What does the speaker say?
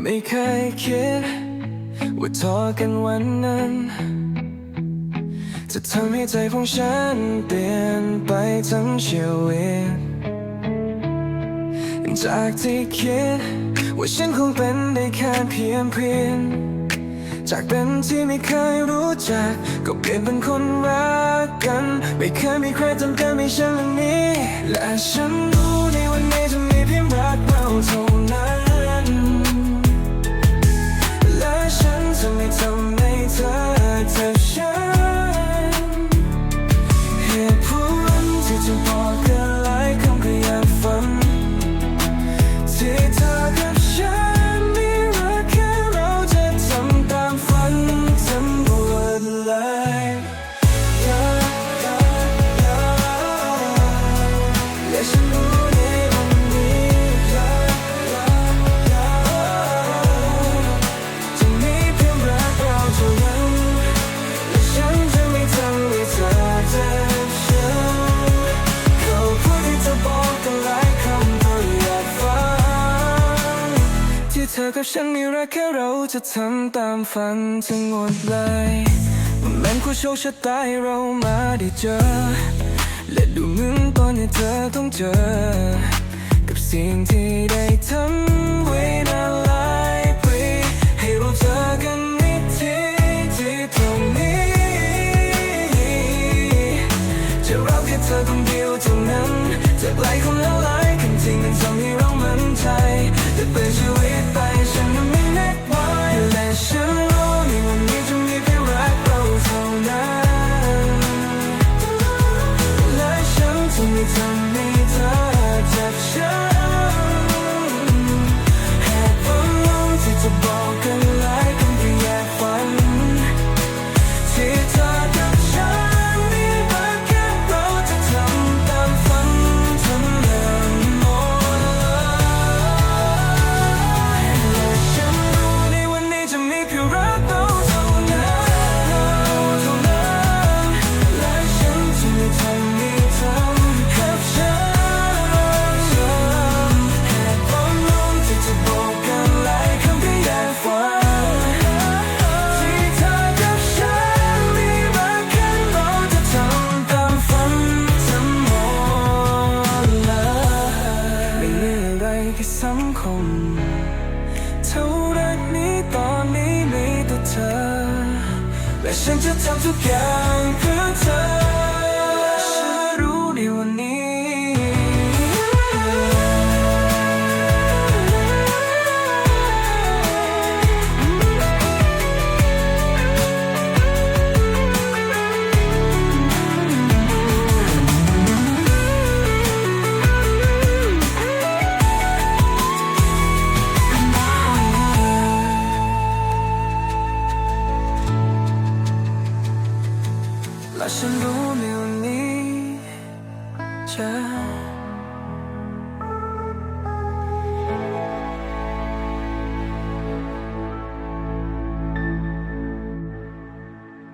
ไม่เคยคิด ว่าทอกันวันนั้น จะทำให้ใจของฉันเปลี่ยนไปทั้งชีวิตจากที่คิด ว่าฉันคงเป็นได้แค่เพียงเพื่อนจากเป็นที่ไม่เคยรู้จัก ก็เปลี่ยนเป็นคนรักกัน ไม่เคยมีใครทำกันให้ฉันแบบนี้ และฉันรู้ำ อกับฉันมีรักแค่เราจะทำตามฝันทั้งหมดเลยมันแม้นคู่โชคชะตาให้เรามาได้เจอ และดูเหมือนตอนที่เธอต้องเจอ กับสิ่งที่ได้ทำ น อะไรที่สำคัญเท่ารักนี้ตอนนี้มีแต่เธอ และฉันจะทำทุกอย่างเพื่อเธอฉันรู้ในวันนี้ และฉันรู้ในวันนี้จะ